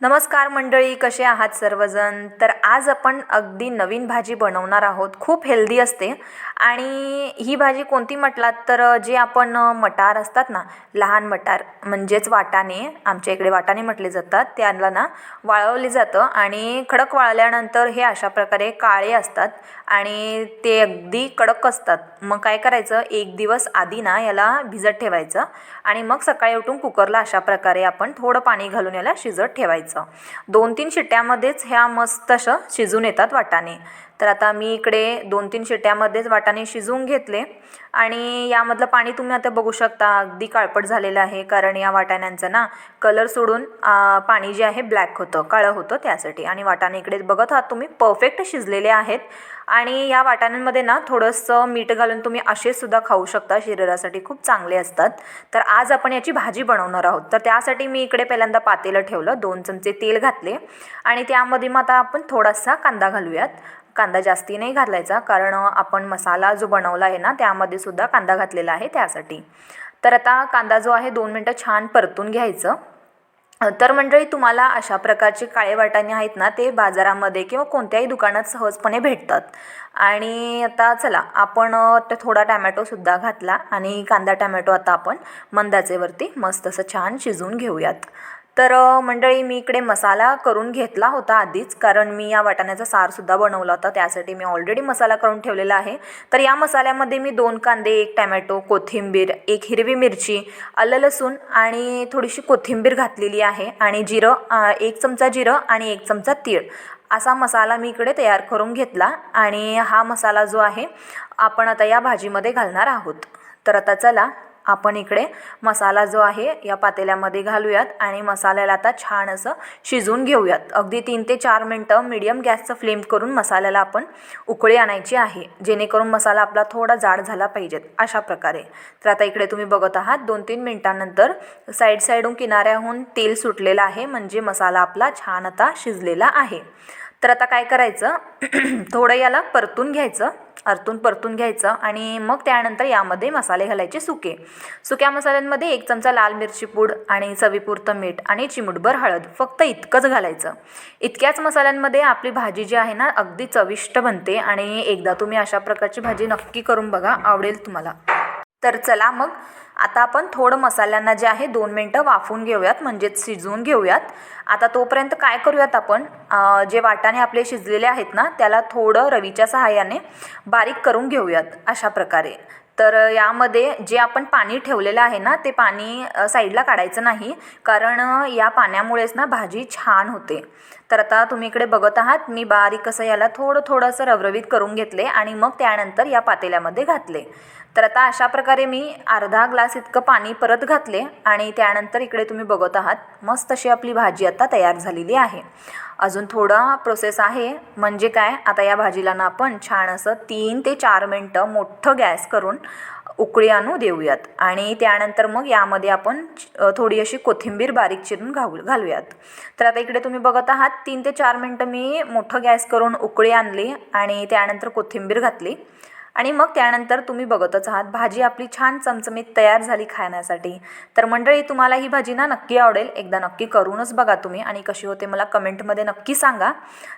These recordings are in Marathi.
नमस्कार मंडळी कसे आहात सर्वजण? तर आज आपण अगदी नवीन भाजी बनवणार आहोत. खूप हेल्दी असते. आणि ही भाजी कोणती म्हटलात तर जे आपण मटार असतात ना लहान मटार म्हणजेच वाटाणे आमच्या इकडे वाटाणे म्हटले जातात. त्याला ना वाळवले जातं आणि खडक वाळल्यानंतर हे अशा प्रकारे काळे असतात आणि ते अगदी कडक असतात. मग काय करायचं? एक दिवस आधी ना याला भिजत ठेवायचं आणि मग सकाळी उठून कुकरला अशा प्रकारे आपण थोडं पाणी घालून याला शिजत ठेवायचं. दोन तीन शिट्ट्यामध्येच ह्या मस्त अशा शिजून येतात वाटाणे. तर आता मी इकडे दोन तीन शिट्ट्यामध्येच वाटाणे शिजवून घेतले. आणि यामधलं पाणी तुम्ही आता बघू शकता अगदी काळपट झालेलं आहे कारण या वाटाण्यांचं ना कलर सोडून पाणी जे आहे ब्लॅक होतं काळं होतं त्यासाठी. आणि वाटाणे इकडे बघत आहात तुम्ही परफेक्ट शिजलेले आहेत. आणि या वाटाण्यांमध्ये ना थोडंसं मीठ घालून तुम्ही असे सुद्धा खाऊ शकता शरीरासाठी खूप चांगले असतात. तर आज आपण याची भाजी बनवणार आहोत. तर त्यासाठी मी इकडे पहिल्यांदा पातेलं ठेवलं दोन चमचे तेल घातले. आणि त्यामध्ये मग आता आपण थोडासा कांदा घालूयात. कांदा जास्ती नाही घालायचा कारण आपण मसाला जो बनवला आहे ना त्यामध्ये सुद्धा कांदा घातलेला आहे त्यासाठी. तर आता कांदा जो आहे दोन मिनटं छान परतून घ्यायचं. तर मंडळी तुम्हाला अशा प्रकारचे काळे वाटाणे आहेत ना ते बाजारामध्ये किंवा कोणत्याही दुकानात सहजपणे भेटतात. आणि आता चला आपण थोडा टॅमॅटोसुद्धा घातला आणि कांदा टॅमॅटो आता आपण मंदाचेवरती मस्त असं छान शिजवून घेऊयात. तर मंडळी मी इकडे मसाला करून घेतला होता आधीच कारण मी या वाटाण्याचा सारसुद्धा बनवला होता त्यासाठी मी ऑलरेडी मसाला करून ठेवलेला आहे. तर या मसाल्यामध्ये मी दोन कांदे एक टॅमॅटो कोथिंबीर एक हिरवी मिरची आलं लसूण आणि थोडीशी कोथिंबीर घातलेली आहे आणि जिरं एक चमचा जिरं आणि एक चमचा तीळ. असा मसाला मी इकडे तयार करून घेतला आणि हा मसाला जो आहे आपण आता या भाजीमध्ये घालणार आहोत. तर आता चला आपण इकडे मसाला जो आहे या पातेल्यामध्ये घालूयात आणि मसाल्याला आता छान असं शिजवून घेऊयात. अगदी तीन ते चार मिनटं मीडियम गॅसचं फ्लेम करून मसाल्याला आपण उकळी आणायची आहे. जेणेकरून मसाला आपला थोडा जाड झाला पाहिजेत अशा प्रकारे. तर आता इकडे तुम्ही बघत आहात दोन तीन मिनटानंतर साईड साईडहून किनाऱ्याहून तेल सुटलेलं आहे म्हणजे मसाला आपला छान आता शिजलेला आहे. तर आता काय करायचं? थोडं याला परतून घ्यायचं. अरतून परतून घ्यायचं आणि मग त्यानंतर यामध्ये मसाले घालायचे सुके. सुक्या मसाल्यांमध्ये एक चमचा लाल मिरची पूड आणि चवीपुरतं मीठ आणि चिमूटभर हळद फक्त इतकंच घालायचं. इतक्याच मसाल्यांमध्ये आपली भाजी जी आहे ना अगदी चविष्ट बनते आणि एकदा तुम्ही अशा प्रकारची भाजी नक्की करून बघा आवडेल तुम्हाला. तर चला मग आता आपण थोडं मसाल्यांना जे आहे दोन मिनटं वाफवून घेऊयात म्हणजेच शिजवून घेऊयात. आता तोपर्यंत काय करूयात आपण जे वाटाणे आपले शिजलेले आहेत ना त्याला थोडं रवीच्या सहाय्याने बारीक करून घेऊयात अशा प्रकारे. तर यामध्ये जे आपण पाणी ठेवलेलं आहे ना ते पाणी साईडला काढायचं नाही. कारण या पाण्यामुळेच ना भाजी छान होते. तर आता तुम्ही इकडे बघत आहात मी बारीक असं याला थोडं थोडंसं रवरवीत करून घेतले आणि मग त्यानंतर या पातेल्यामध्ये घातले. तर आता अशा प्रकारे मी अर्धा ग्लास इतकं पाणी परत घातले आणि त्यानंतर इकडे तुम्ही बघत आहात मस्त अशी आपली भाजी आता तयार झालेली आहे. अजून थोडा प्रोसेस आहे. म्हणजे काय? आता या भाजीला ना आपण छान असं तीन ते चार मिनटं मोठं गॅस करून उकळी आणू देऊयात. आणि त्यानंतर मग यामध्ये आपण थोडी अशी कोथिंबीर बारीक चिरून घाऊ घालूयात. तर आता इकडे तुम्ही बघत आहात तीन ते चार मिनटं मी मोठं गॅस करून उकळी आणली आणि त्यानंतर कोथिंबीर घातली. आणि मग त्यानंतर तुम्ही बघतच आहात भाजी आपली छान चमचमीत तयार झाली खाण्यासाठी. तर मंडळी तुम्हाला ही भाजी ना नक्की आवडेल एकदा नक्की करूनच बघा तुम्ही आणि कशी होते मला कमेंटमध्ये नक्की सांगा.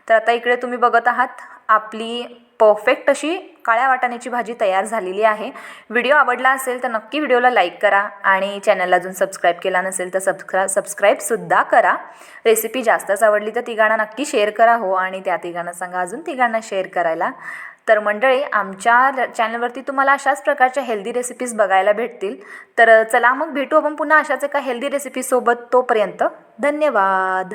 तर आता इकडे तुम्ही बघत आहात आपली परफेक्ट अशी काळ्या वाटाण्याची भाजी तयार झालेली आहे. व्हिडिओ आवडला असेल तर नक्की व्हिडिओला लाईक करा आणि चॅनलला अजून सबस्क्राईब केला नसेल तर सबस्क्रा सबस्क्राईबसुद्धा करा. रेसिपी जास्तच आवडली तर तिघांना नक्की शेअर करा हो आणि त्या तिघांना सांगा अजून तिघांना शेअर करायला. तर मंडळी आमच्या चॅनलवरती तुम्हाला अशाच प्रकारच्या हेल्दी रेसिपीज बघायला भेटतील. तर चला मग भेटू आपण पुन्हा अशाच एका हेल्दी रेसिपीसोबत तोपर्यंत धन्यवाद.